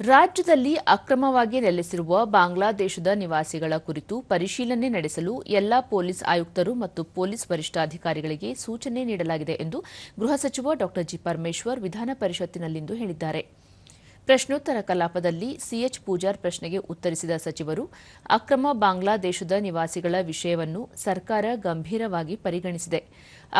ರಾಜ್ಯದಲ್ಲಿ ಅಕ್ರಮವಾಗಿ ನೆಲೆಸಿರುವ ಬಾಂಗ್ಲಾದೇಶದ ನಿವಾಸಿಗಳ ಕುರಿತು ಪರಿಶೀಲನೆ ನಡೆಸಲು ಎಲ್ಲಾ ಪೊಲೀಸ್ ಆಯುಕ್ತರು ಮತ್ತು ಪೊಲೀಸ್ ವರಿಷ್ಠಾಧಿಕಾರಿಗಳಿಗೆ ಸೂಚನೆ ನೀಡಲಾಗಿದೆ ಎಂದು ಗೃಹ ಸಚಿವ ಡಾ ಜಿ ಪರಮೇಶ್ವರ್ ವಿಧಾನ ಪರಿಷತ್ತಿನಲ್ಲಿಂದು ಹೇಳಿದ್ದಾರೆ. ಪ್ರಶ್ನೋತ್ತರ ಕಲಾಪದಲ್ಲಿ ಸಿಎಚ್ ಪೂಜಾರ್ ಪ್ರಶ್ನೆಗೆ ಉತ್ತರಿಸಿದ ಸಚಿವರು, ಅಕ್ರಮ ಬಾಂಗ್ಲಾದೇಶದ ನಿವಾಸಿಗಳ ವಿಷಯವನ್ನು ಸರ್ಕಾರ ಗಂಭೀರವಾಗಿ ಪರಿಗಣಿಸಿದೆ.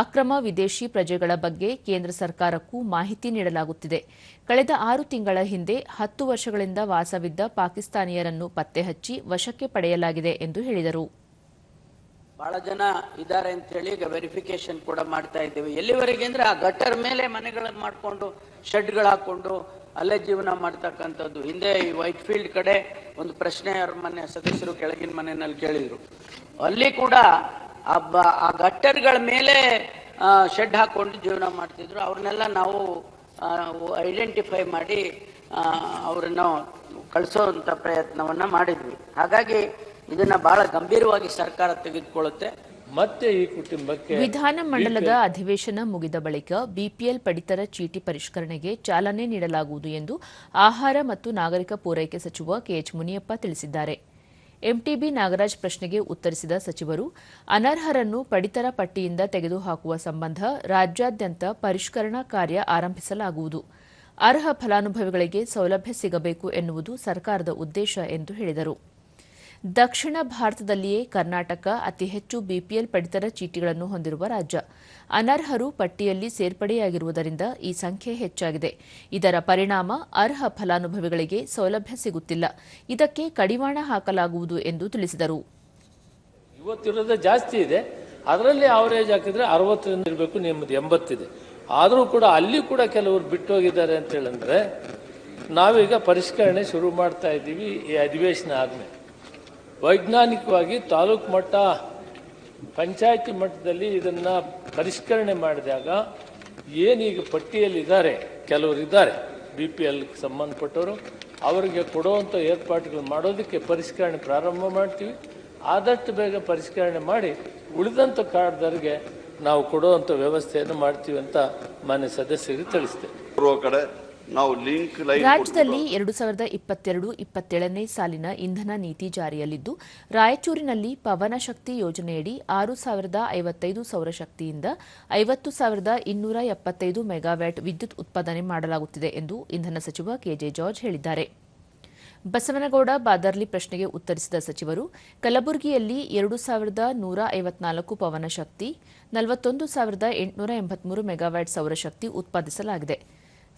ಅಕ್ರಮ ವಿದೇಶಿ ಪ್ರಜೆಗಳ ಬಗ್ಗೆ ಕೇಂದ್ರ ಸರ್ಕಾರಕ್ಕೂ ಮಾಹಿತಿ ನೀಡಲಾಗುತ್ತಿದೆ. ಕಳೆದ ಆರು ತಿಂಗಳ ಹಿಂದೆ ಹತ್ತು ವರ್ಷಗಳಿಂದ ವಾಸವಿದ್ದ ಪಾಕಿಸ್ತಾನಿಯರನ್ನು ಪತ್ತೆ ಹಚ್ಚಿ ವಶಕ್ಕೆ ಪಡೆಯಲಾಗಿದೆ ಎಂದು ಹೇಳಿದರು. ಬಹಳ ಜನ ಇದ್ದಾರೆ ಅಂತ ಹೇಳಿ ಈಗ ವೆರಿಫಿಕೇಶನ್ ಕೂಡ ಮಾಡ್ತಾ ಇದ್ದೇವೆ. ಎಲ್ಲಿವರೆಗೆ ಅಂದ್ರೆ ಆ ಗಟ್ಟರ್ ಮೇಲೆ ಮನೆಗಳನ್ನು ಮಾಡಿಕೊಂಡು ಶೆಡ್ಗಳು ಹಾಕೊಂಡು ಅಲ್ಲೇ ಜೀವನ ಮಾಡ್ತಕ್ಕಂಥದ್ದು. ಹಿಂದೆ ಈ ವೈಟ್ ಫೀಲ್ಡ್ ಕಡೆ ಒಂದು ಪ್ರಶ್ನೆ ಅವ್ರ ಮನೆ, ಸದಸ್ಯರು ಕೆಳಗಿನ ಮನೆಯಲ್ಲಿ ಕೇಳಿದ್ರು. ಅಲ್ಲಿ ಕೂಡ ಆ ಗಟ್ಟರ್ಗಳ ಮೇಲೆ ಶೆಡ್ ಹಾಕೊಂಡು ಜೀವನ ಮಾಡ್ತಿದ್ರು. ಅವ್ರನ್ನೆಲ್ಲ ನಾವು ಐಡೆಂಟಿಫೈ ಮಾಡಿ ಅವರನ್ನು ಕಳಿಸೋವಂಥ ಪ್ರಯತ್ನವನ್ನ ಮಾಡಿದ್ವಿ. ಹಾಗಾಗಿ ಇದನ್ನ ಬಹಳ ಗಂಭೀರವಾಗಿ ಸರ್ಕಾರ ತೆಗೆದುಕೊಳ್ಳುತ್ತೆ. ಮತ್ತೆ ಈ ಕುಟುಂಬಕ್ಕೆ ವಿಧಾನಮಂಡಲದ ಅಧಿವೇಶನ ಮುಗಿದ ಬಳಿಕ ಬಿಪಿಎಲ್ ಪಡಿತರ ಚೀಟಿ ಪರಿಷ್ಕರಣೆಗೆ ಚಾಲನೆ ನೀಡಲಾಗುವುದು ಎಂದು ಆಹಾರ ಮತ್ತು ನಾಗರಿಕ ಪೂರೈಕೆ ಸಚಿವ ಕೆಎಚ್ ಮುನಿಯಪ್ಪ ತಿಳಿಸಿದ್ದಾರೆ. ಎಂಟಿಬಿ ನಾಗರಾಜ್ ಪ್ರಶ್ನೆಗೆ ಉತ್ತರಿಸಿದ ಸಚಿವರು ಅನರ್ಹರನ್ನು ಪಡಿತರ ಪಟ್ಟಿಯಿಂದ ತೆಗೆದುಹಾಕುವ ಸಂಬಂಧ ರಾಜ್ಯಾದ್ಯಂತ ಪರಿಷ್ಕರಣಾ ಕಾರ್ಯ ಆರಂಭಿಸಲಾಗುವುದು. ಅರ್ಹ ಫಲಾನುಭವಿಗಳಿಗೆ ಸೌಲಭ್ಯ ಸಿಗಬೇಕು ಎನ್ನುವುದು ಸರ್ಕಾರದ ಉದ್ದೇಶ ಎಂದು ಹೇಳಿದರು. ದಕ್ಷಿಣ ಭಾರತದಲ್ಲಿಯೇ ಕರ್ನಾಟಕ ಅತಿ ಹೆಚ್ಚು ಬಿಪಿಎಲ್ ಪಡಿತರ ಚೀಟಿಗಳನ್ನು ಹೊಂದಿರುವ ರಾಜ್ಯ. ಅನರ್ಹರು ಪಟ್ಟಿಯಲ್ಲಿ ಸೇರ್ಪಡೆಯಾಗಿರುವುದರಿಂದ ಈ ಸಂಖ್ಯೆ ಹೆಚ್ಚಾಗಿದೆ. ಇದರ ಪರಿಣಾಮ ಅರ್ಹ ಫಲಾನುಭವಿಗಳಿಗೆ ಸೌಲಭ್ಯ ಸಿಗುತ್ತಿಲ್ಲ. ಇದಕ್ಕೆ ಕಡಿವಾಣ ಹಾಕಲಾಗುವುದು ಎಂದು ತಿಳಿಸಿದರು. ಇವತ್ತಿರೋದು ಜಾಸ್ತಿ ಇದೆ. ಅದರಲ್ಲಿ ಅವರೇಜ್ ಹಾಕಿದ್ರೆ ಅರವತ್ತರಿಂದ ಇರಬೇಕು, ನಿಮ್ಮದು ಎಂಬತ್ತಿದೆ. ಆದರೂ ಕೂಡ ಅಲ್ಲಿ ಕೂಡ ಕೆಲವರು ಬಿಟ್ಟು ಹೋಗಿದ್ದಾರೆ ಅಂತ ಹೇಳಂದ್ರೆ ನಾವೀಗ ಪರಿಷ್ಕರಣೆ ಶುರು ಮಾಡ್ತಾ ಇದ್ದೀವಿ ಈ ಅಧಿವೇಶನ ಆದ್ಮೇಲೆ. ವೈಜ್ಞಾನಿಕವಾಗಿ ತಾಲೂಕು ಮಟ್ಟ, ಪಂಚಾಯಿತಿ ಮಟ್ಟದಲ್ಲಿ ಇದನ್ನ ಪರಿಷ್ಕರಣೆ ಮಾಡಿದಾಗ ಏನೀಗ ಪಟ್ಟಿಯಲ್ಲಿ ಇದ್ದಾರೆ ಕೆಲವರು ಇದ್ದಾರೆ ಬಿ ಪಿ ಎಲ್ ಸಂಬಂಧಪಟ್ಟವರು, ಅವರಿಗೆ ಕೊಡುವಂಥ ಏರ್ಪಾಡುಗಳು ಮಾಡೋದಕ್ಕೆ ಪರಿಷ್ಕರಣೆ ಪ್ರಾರಂಭ ಮಾಡ್ತೀವಿ. ಆದಷ್ಟು ಬೇಗ ಪರಿಷ್ಕರಣೆ ಮಾಡಿ ಉಳಿದಂಥ ಕಾರ್ಡ್ದವರಿಗೆ ನಾವು ಕೊಡುವಂಥ ವ್ಯವಸ್ಥೆಯನ್ನು ಮಾಡ್ತೀವಿ ಅಂತ ಮಾನ್ಯ ಸದಸ್ಯರಿಗೆ ತಿಳಿಸ್ತೇವೆ ನಾವು ಲಿಂಕ್ ರಾಜ್ಯದಲ್ಲಿ ಎರಡು ಸಾವಿರದ ಇಪ್ಪತ್ತೆರಡು ಇಪ್ಪತ್ತೇಳನೇ ಸಾಲಿನ ಇಂಧನ ನೀತಿ ಜಾರಿಯಲ್ಲಿದ್ದು, ರಾಯಚೂರಿನಲ್ಲಿ ಪವನ ಶಕ್ತಿ ಯೋಜನೆಯಡಿ ಆರು ಸಾವಿರದ ಐವತ್ತೈದು ಸೌರಶಕ್ತಿಯಿಂದ ಐವತ್ತು ಸಾವಿರದ ಇನ್ನೂರ ಎಪ್ಪತ್ತೈದು ಮೆಗಾವ್ಯಾಟ್ ವಿದ್ಯುತ್ ಉತ್ಪಾದನೆ ಮಾಡಲಾಗುತ್ತಿದೆ ಎಂದು ಇಂಧನ ಸಚಿವ ಕೆಜೆ ಜಾರ್ಜ್ ಹೇಳಿದ್ದಾರೆ. ಬಸವನಗೌಡ ಬಾದರ್ಲಿ ಪ್ರಶ್ನೆಗೆ ಉತ್ತರಿಸಿದ ಸಚಿವರು, ಕಲಬುರಗಿಯಲ್ಲಿ ಎರಡು ಸಾವಿರದ ನೂರ ಐವತ್ನಾಲ್ಕು ಪವನ ಶಕ್ತಿ, ನಲವತ್ತೊಂದು ಸಾವಿರದ ಎಂಟುನೂರ ಎಂಬತ್ಮೂರು ಮೆಗಾವ್ಯಾಟ್ ಸೌರಶಕ್ತಿ ಉತ್ಪಾದಿಸಲಾಗಿದೆ.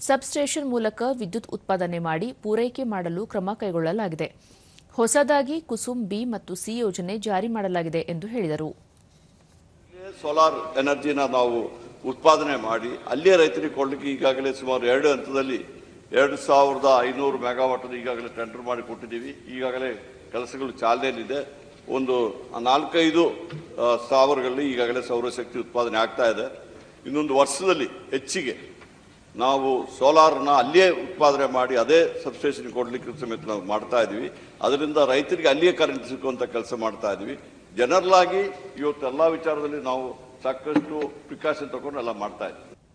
ಸಬ್ಸ್ಟೇಷನ್ ಮೂಲಕ ವಿದ್ಯುತ್ ಉತ್ಪಾದನೆ ಮಾಡಿ ಪೂರೈಕೆ ಮಾಡಲು ಕ್ರಮ ಕೈಗೊಳ್ಳಲಾಗಿದೆ. ಹೊಸದಾಗಿ ಕುಸುಮ್ ಬಿ ಮತ್ತು ಸಿ ಯೋಜನೆ ಜಾರಿ ಮಾಡಲಾಗಿದೆ ಎಂದು ಹೇಳಿದರು. ಸೋಲಾರ್ ಎನರ್ಜಿನ ನಾವು ಉತ್ಪಾದನೆ ಮಾಡಿ, ಅಲ್ಲಿಯೇ ರೈತರಿಗೆ ಕೊಡಲಿಕ್ಕೆ ಈಗಾಗಲೇ ಸುಮಾರು ಎರಡು ಹಂತದಲ್ಲಿ ಎರಡು ಸಾವಿರದ ಐನೂರು ಮೆಗಾವಾಟ್ ಈಗಾಗಲೇ ಟೆಂಡರ್ ಮಾಡಿ ಕೊಟ್ಟಿದ್ದೀವಿ. ಈಗಾಗಲೇ ಕೆಲಸಗಳು ಚಾಲನೆಯಲ್ಲಿದೆ. ಒಂದು ನಾಲ್ಕೈದು ಸ್ಥಾವರಗಳಲ್ಲಿ ಈಗಾಗಲೇ ಸೌರಶಕ್ತಿ ಉತ್ಪಾದನೆ ಆಗ್ತಾ ಇದೆ. ಇನ್ನೊಂದು ವರ್ಷದಲ್ಲಿ ಹೆಚ್ಚಿಗೆ ನಾವು ಸೋಲಾರ್ನ ಅಲ್ಲಿಯೇ ಉತ್ಪಾದನೆ ಮಾಡಿ ಅದೇ ಸಬ್ಸ್ಟೇಷನ್ ಕೊಡಲಿಕ್ಕೆ ಸಮೇತ ನಾವು ಮಾಡ್ತಾ ಇದ್ದೀವಿ. ಅದರಿಂದ ರೈತರಿಗೆ ಅಲ್ಲಿಯೇ ಕರೆಂಟ್ ಸಿಕ್ಕುವಂಥ ಕೆಲಸ ಮಾಡ್ತಾ ಇದ್ದೀವಿ. ಜನರಲ್ ಆಗಿ ಇವತ್ತು ಎಲ್ಲ ವಿಚಾರದಲ್ಲಿ ನಾವು ಸಾಕಷ್ಟು ಪ್ರಿಕಾಷನ್ ತಗೊಂಡು ಎಲ್ಲ ಮಾಡ್ತಾ ಇದ್ದೀವಿ.